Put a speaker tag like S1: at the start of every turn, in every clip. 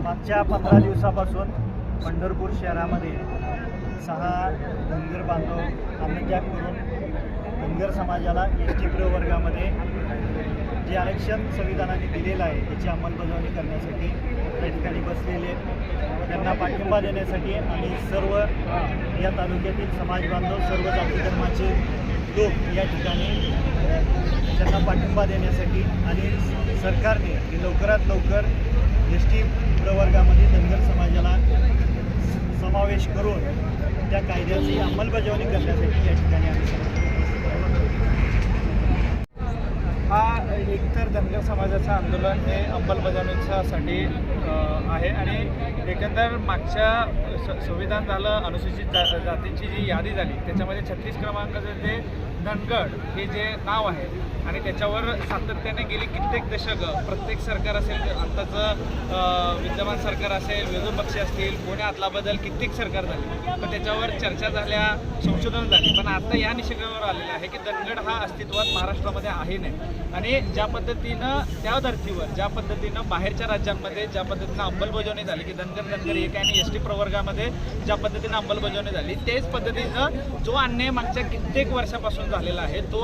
S1: मागच्या पंधरा दिवसापासून पंढरपूर शहरामध्ये सहा धनगर बांधव अन्नत्याग करून धनगर समाजाला एस टी प्रवर्गामध्ये जे आरक्षण संविधानाने दिलेलं आहे त्याची अंमलबजावणी करण्यासाठी त्या ठिकाणी बसलेले त्यांना पाठिंबा देण्यासाठी आणि सर्व या तालुक्यातील समाज बांधव सर्व जाती धर्माचे लोक या ठिकाणी त्यांना पाठिंबा देण्यासाठी आणि सरकारने हे लवकरात लवकर एस टी प्रवर्गामध्ये धनगर समाजाला समावेश करून त्या कायद्याची अंमलबजावणी करण्यासाठी या ठिकाणी आम्ही सर्व
S2: हा एकतर धनगर समाजाचं आंदोलन हे अंमलबजावणीसाठी आहे आणि एकंदर मागच्या स- संविधान झालं अनुसूचित जा जातींची जी यादी झाली त्याच्यामध्ये छत्तीस क्रमांकाचं जे धनगड हे जे नाव आहे आणि त्याच्यावर सातत्याने गेली कित्येक दशक प्रत्येक सरकार असेल आत्ताचं विद्यमान सरकार असेल विरोधी पक्ष असतील कोणी आतला बदल कित्येक सरकार झाले. पण त्याच्यावर चर्चा झाल्या संशोधन झाली. पण आता या निष्कर्षावर आलेलं आहे की धनगड हा अस्तित्वात महाराष्ट्रामध्ये आहे नाही. आणि ज्या पद्धतीनं त्या धर्तीवर ज्या पद्धतीनं बाहेरच्या राज्यांमध्ये ज्या पद्धतीनं अंमलबजावणी झाली की धनगर धनगर एक आणि एस टी प्रवर्गामध्ये ज्या पद्धतीनं अंमलबजावणी झाली तेच पद्धतीनं जो अन्याय मागच्या कित्येक वर्षापासून झालेला आहे. तो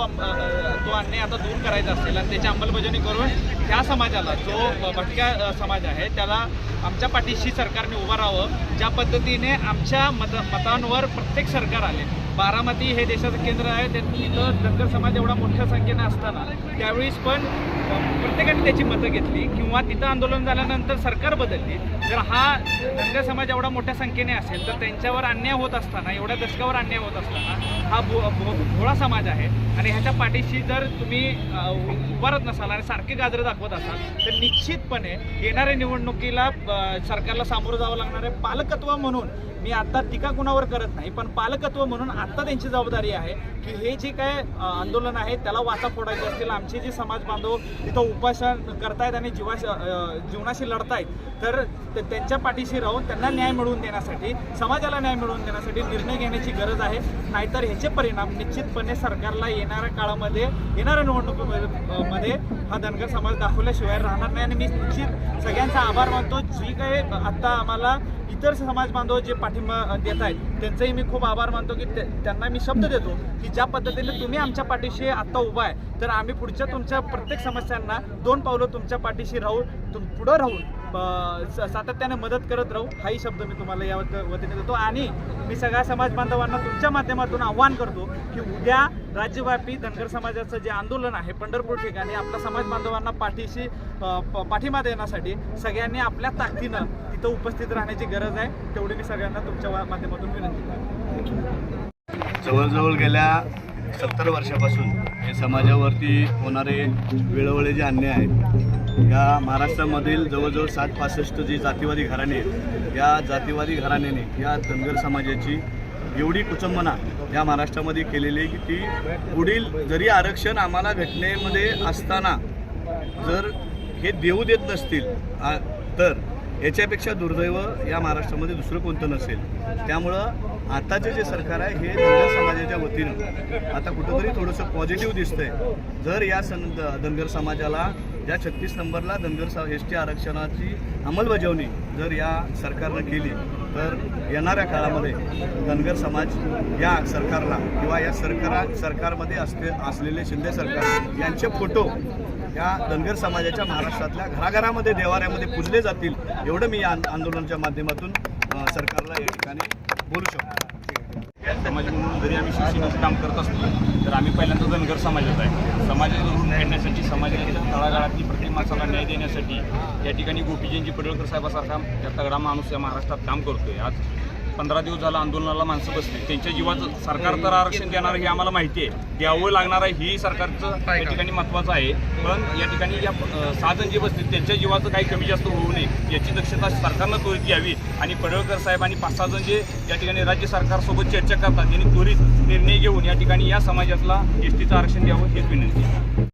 S2: तो अन्याय आता दूर करायचा असेल आणि त्याची अंमलबजावणी करून त्या समाजाला जो भटक्या समाज आहे त्याला आमच्या पाठीशी सरकारने उभं राहावं. ज्या पद्धतीने आमच्या मत मतांवर प्रत्येक सरकार आले. बारामती हे देशाचं केंद्र आहे. त्यांनी इथं धनगर समाज एवढा मोठ्या संख्येनं असताना त्यावेळेस पण प्रत्येकाने त्याची मतं घेतली किंवा तिथं आंदोलन झाल्यानंतर सरकार बदलली. जर हा धनगर समाज एवढा मोठ्या संख्येने असेल तर त्यांच्यावर अन्याय होत असताना एवढ्या दशकावर अन्याय होत असताना हा भो भो- भोळा समाज आहे. आणि ह्याच्या पाठीशी जर तुम्ही उभारत नसाल आणि सारखे गाजरे दाखवत असाल तर निश्चितपणे येणाऱ्या निवडणुकीला सरकारला सामोरं जावं लागणार आहे. पालकत्व म्हणून मी आता टीका कुणावर करत नाही पण पालकत्व म्हणून आत्ता त्यांची जबाबदारी आहे की हे जे काय आंदोलन आहे त्याला वाचा फोडायचे असतील आमचे जे समाज बांधव तिथं उपासन करतायत आणि जीवाश जीवनाशी लढतायत तर ते- त्यांच्या पाठीशी राहून त्यांना न्याय मिळवून देण्यासाठी समाजाला न्याय मिळवून देण्यासाठी निर्णय घेण्याची गरज आहे. नाहीतर ह्याचे परिणाम निश्चितपणे सरकारला येणाऱ्या काळामध्ये येणाऱ्या निवडणुकीमध्ये मध्ये हा धनगर समाज दाखवल्याशिवाय राहणार नाही. आणि मी निश्चित सगळ्यांचा आभार मानतो. जी काही आत्ता आम्हाला इतर समाज बांधव जे पाठिंबा देत आहेत त्यांचंही मी खूप आभार मानतो की ते- त्यांना मी शब्द देतो की ज्या पद्धतीने तुम्ही आमच्या पाठीशी आत्ता उभा आहे तर आम्ही पुढच्या तुमच्या प्रत्येक समस्यांना दोन पावलं तुमच्या पाठीशी राहू तुम पुढं राहून स- सातत्याने मदत करत राहू हाही शब्द मी तुम्हाला या वतीने देतो. आणि मी सगळ्या समाज बांधवांना तुमच्या माध्यमातून आव्हान करतो की उद्या राज्यव्यापी धनगर समाजाचं जे आंदोलन आहे पंढरपूर ठिकाणी आपल्या समाज बांधवांना पाठीशी प- पाठिंबा देण्यासाठी सगळ्यांनी आपल्या ताकदीनं तिथं उपस्थित राहण्याची गरज आहे तेवढी मी सगळ्यांना तुमच्या माध्यमातून विनंती करतो.
S3: जवळजवळ गेल्या सत्तर वर्षापासून हे समाजावरती होणारे वेळोवेळी जे अन्याय आहेत या महाराष्ट्रामधील जवळजवळ सात पासष्ट जी जातीवादी घराणे आहेत या जातीवादी घराण्याने या धनगर समाजाची एवढी कुचंबना या महाराष्ट्रामध्ये केलेली आहे की ती पुढील जरी आरक्षण आम्हाला घटनेमध्ये असताना जर हे देऊ देत नसतील तर याच्यापेक्षा दुर्दैव या महाराष्ट्रामध्ये दुसरं कोणतं नसेल. त्यामुळं आताचे जे सरकार आहे हे धनगर समाजाच्या वतीनं आता कुठंतरी थोडंसं पॉझिटिव्ह दिसतंय. जर या सन धनगर समाजाला ज्या छत्तीस नंबरला धनगर सा एस टी आरक्षणाची अंमलबजावणी जर या सरकारनं केली तर येणाऱ्या काळामध्ये धनगर समाज या सरकारला किंवा या सरकारा सरकारमध्ये असले असलेले शिंदे सरकार यांचे फोटो या धनगर समाजाच्या महाराष्ट्रातल्या घराघरामध्ये देवाऱ्यामध्ये पुजले जातील एवढं मी या आंदोलनाच्या माध्यमातून सरकारला या ठिकाणी बोलू शकतो.
S4: या समाज म्हणून जरी आम्ही शिक्षणाचं काम करत असतो तर आम्ही पहिल्यांदा धनगर समाजात आहे. समाजावरून ऋण फेडण्यासाठी समाजाच्या तळागाळातली प्रत्येक माणसाला न्याय देण्यासाठी या ठिकाणी गोपीजींची पडळकर साहेबासारखा त्या तगडा माणूस या महाराष्ट्रात काम करतोय. आज पंधरा दिवस झाला आंदोलनाला माणसं बसली. त्यांच्या जीवाचं सरकार तर आरक्षण देणार हे आम्हाला माहिती आहे. द्यावं लागणार आहे ही सरकारचं या ठिकाणी महत्त्वाचं आहे. पण या ठिकाणी या सहा जण जे बसतील त्यांच्या जीवाचं काही कमी जास्त होऊ नये याची दक्षता सरकारनं त्वरित घ्यावी. आणि पडळकर साहेब आणि पाच सहा जण जे या ठिकाणी राज्य सरकारसोबत चर्चा करतात त्यांनी त्वरित निर्णय घेऊन या ठिकाणी या समाजातला एस टीचं आरक्षण द्यावं हेच विनंती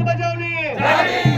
S3: अंमलबजावणी